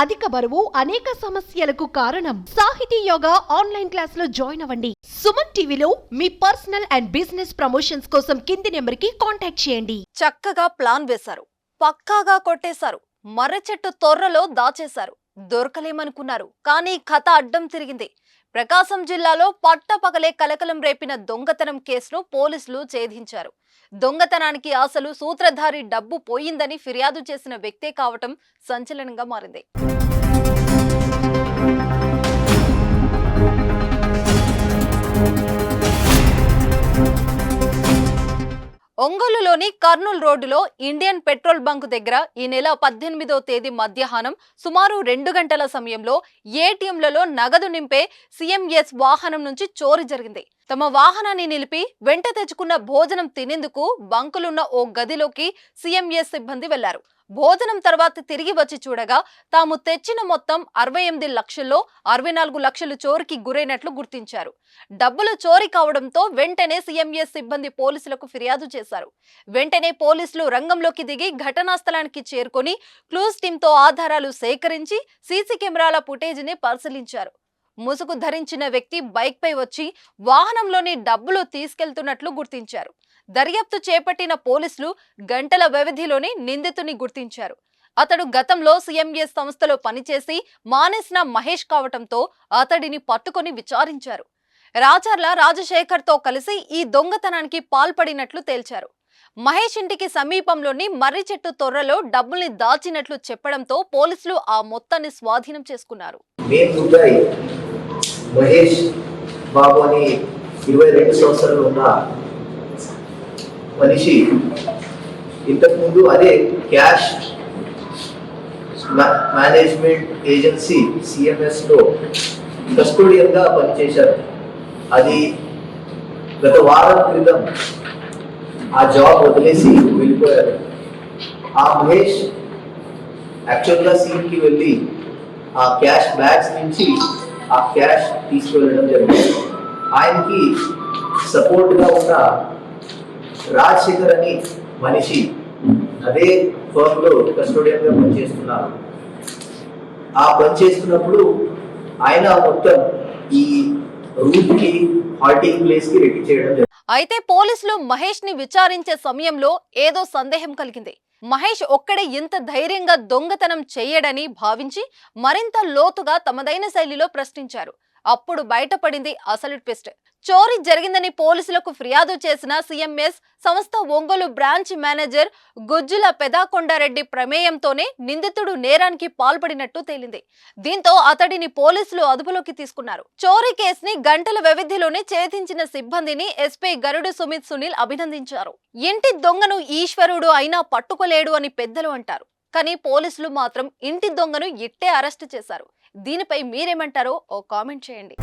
అధిక బరువు అనేక సమస్యలకు కారణం. సాహితీ యోగా ఆన్లైన్ క్లాస్లో జాయిన్ అవ్వండి. సుమన్ టీవీలో మీ పర్సనల్ అండ్ బిజినెస్ ప్రమోషన్స్ కోసం కింది నెంబర్కి కాంటాక్ట్ చేయండి. చక్కగా ప్లాన్ వేశారు. పక్కాగా కొట్టేశారు. మర్ర చెట్టు తొర్రలో దాచేశారు. దొరకలేమనుకున్నారు. కానీ కథ అడ్డం తిరిగింది. ప్రకాశం జిల్లాలో పట్టపగలే కలకలం రేపిన దొంగతనం కేసును పోలీసులు ఛేదించారు. దొంగతనానికి అసలు సూత్రధారి డబ్బు పోయిందని ఫిర్యాదు చేసిన వ్యక్తే కావటం సంచలనంగా మారింది. ఒంగోలులోని కర్నూలు రోడ్డులో ఇండియన్ పెట్రోల్ బంక్ దగ్గర ఈ నెల పద్దెనిమిదో తేదీ మధ్యాహ్నం సుమారు రెండు గంటల సమయంలో ఏటీఎంలలో నగదు నింపే సీఎంఎస్ వాహనం నుంచి చోరీ జరిగింది. తమ వాహనాన్ని నిలిపి వెంట తెచ్చుకున్న భోజనం తినేందుకు బంకులున్న ఓ గదిలోకి సీఎంఎస్ సిబ్బంది వెళ్ళారు. భోజనం తర్వాత తిరిగి వచ్చి చూడగా తాము తెచ్చిన మొత్తం అరవై ఎనిమిది లక్షల్లో అరవై నాలుగు లక్షలు చోరికి గురైనట్లు గుర్తించారు. డబ్బులు చోరీ కావడంతో వెంటనే సీఎంఎస్ సిబ్బంది పోలీసులకు ఫిర్యాదు చేశారు. వెంటనే పోలీసులు రంగంలోకి దిగి ఘటనా స్థలానికి చేరుకొని క్లూస్ టీంతో ఆధారాలు సేకరించి సీసీ కెమెరాల ఫుటేజ్ని పరిశీలించారు. ముసుగు ధరించిన వ్యక్తి బైక్పై వచ్చి వాహనంలోని డబ్బులు తీసుకెళ్తున్నట్లు గుర్తించారు. దర్యాప్తు చేపట్టిన పోలీసులు గంటల వ్యవధిలోనే నిందితుని గుర్తించారు. అతడు గతంలో సీఎంఎస్ సంస్థలో పనిచేసి మానేసిన మహేష్ కావటంతో అతడిని పట్టుకొని విచారించారు. రాచర్ల రాజశేఖర్తో కలిసి ఈ దొంగతనానికి పాల్పడినట్లు తేల్చారు. మహేష్ ఇంటికి సమీపంలోని మర్రి చెట్టు తొర్రలో డబ్బుల్ని దాచినట్లు చెప్పడంతో పోలీసులు ఆ మొత్తాన్ని స్వాధీనం చేసుకున్నారు. మహేష్ బాబు అని ఇరవై రెండు సంవత్సరాలు ఉన్న మనిషి ఇంతకుముందు అదే క్యాష్ మా- మేనేజ్మెంట్ ఏజెన్సీ సిఎంఎస్లో కస్టోడియన్గా పనిచేశారు అది గత వారం క్రితం ఆ జాబ్ వదిలేసి వెళ్ళిపోయారు ఆ మహేష్ యాక్చువల్గా సీన్కి వెళ్ళి ఆ క్యాష్ బ్యాగ్స్ నుంచి ఆ క్యాష్ తీసుకువెళ్ళడం జరిగింది ఆయనకి సపోర్ట్గా ఉన్న రాజశేఖర్ అని మనిషి. అదే ఫోన్లో కస్టోడియన్గా పనిచేస్తున్నారు. ఆ పని చేస్తున్నప్పుడు ఆయన మొత్తం ఈ రూట్కి హాల్టింగ్ ప్లేస్కి రెడీ చేయడం జరిగింది. అయితే పోలీసులు మహేష్ని విచారించే సమయంలో ఏదో సందేహం కలిగింది. మహేష్ ఒక్కడే ఇంత ధైర్యంగా దొంగతనం చేయడని భావించి మరింత లోతుగా తమదైన శైలిలో ప్రశ్నించారు. అప్పుడు బయటపడింది అసలు ట్విస్ట్. చోరీ జరిగిందని పోలీసులకు ఫిర్యాదు చేసిన సీఎంఎస్ సంస్థ ఒంగోలు బ్రాంచ్ మేనేజర్ గుజ్జుల పెదాకొండారెడ్డి ప్రమేయంతోనే నిందితుడు నేరానికి పాల్పడినట్టు తేలింది. దీంతో అతడిని పోలీసులు అదుపులోకి తీసుకున్నారు. చోరీ కేసుని గంటల వ్యవధిలోనే ఛేదించిన సిబ్బందిని ఎస్పీ గరుడు సుమిత్ సునీల్ అభినందించారు. ఇంటి దొంగను ఈశ్వరుడు అయినా పట్టుకోలేడు అని పెద్దలు అంటారు. కానీ పోలీసులు మాత్రం ఇంటి దొంగను ఇట్టే అరెస్ట్ చేశారు. దీనిపై మీరేమంటారో ఓ కామెంట్ చేయండి.